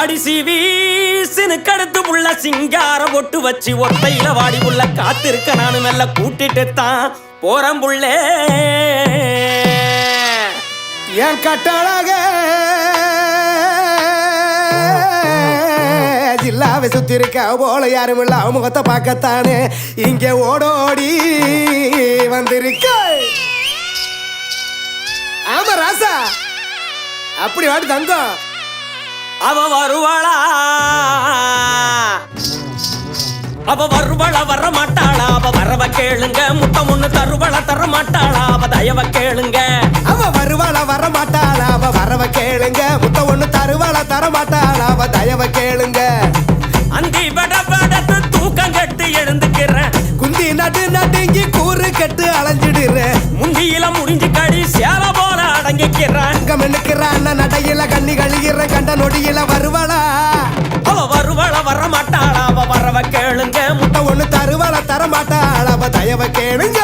அடிசி வீசுன்னு கடுத்து உள்ள சிங்கார ஒட்டு வச்சு ஒத்தையில வாடி உள்ள காத்திருக்க நானு மெல்ல கூட்டிட்டு தான் போறேன் புள்ளே. என் கட்டழக ஜில்லாவை சுத்தி இருக்க போல யாரும் இல்ல முகத்தை பார்க்கத்தானே. இங்க ஓடோடி வந்திருக்க. ஆமா ராசா அப்படி வாடி தந்தோம் அவ வருவாளா? அவ வருவாளா வர மாட்டாளா அவ வரவ கேளுங்க முத்தம் ஒண்ணு தருவள தர மாட்டாளா அவ தயவ கேளுங்க. அவ வருவாள வர மாட்டாளா அவ வரவ கேளுங்க முத்த ஒண்ணு தருவாள தர மாட்டாளா அவ தயவ கேளுங்க. அந்தி வட வடத்து தூக்கம் கட்டு எழுந்துக்கிறேன் குந்தி நடு நடுங்கி கூறு கட்டு அலைஞ்சிடுறேன் முந்தியில முடிஞ்சு கடி சேல போல அடங்கிக்கிறேன் அங்க மென்னுக்கிறான் கழுகிற நொடியில வருவாளா? அவ வருவாள வரமாட்டாளா? அவ வரவ கேளுங்க. முட்டை ஒண்ணு தருவாள தரமாட்டாளா? அவ தயவ கேளுங்க.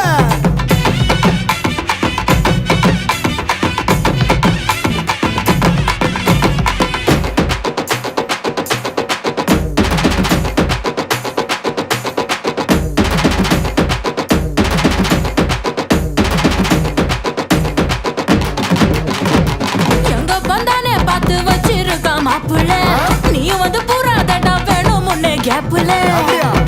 முன்னே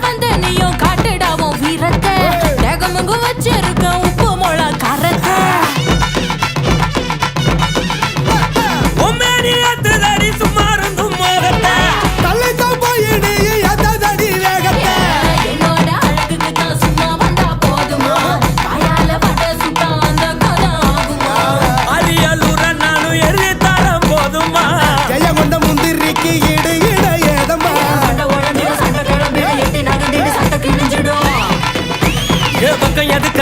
வந்து நீயும் காட்டுடாவும் வீரத்தை. தேகமுங்கு வச்சிருக்க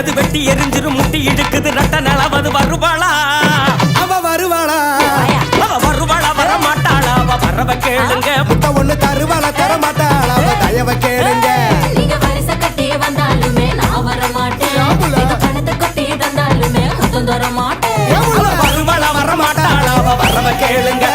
உள்ளது வெட்டி எரிஞ்சிரும் முட்டி இழுக்குது ரத்த அது வருவாளா? அவ வருவாளா? அவ வருவாளா வர மாட்டாளா அவ வரவ கேளுங்க. முட்டை ஒண்ணு தருவாளா தர மாட்டாளா அவ தயவ கேளுங்க. வரமாட்டாளா? வரவ கேளுங்க.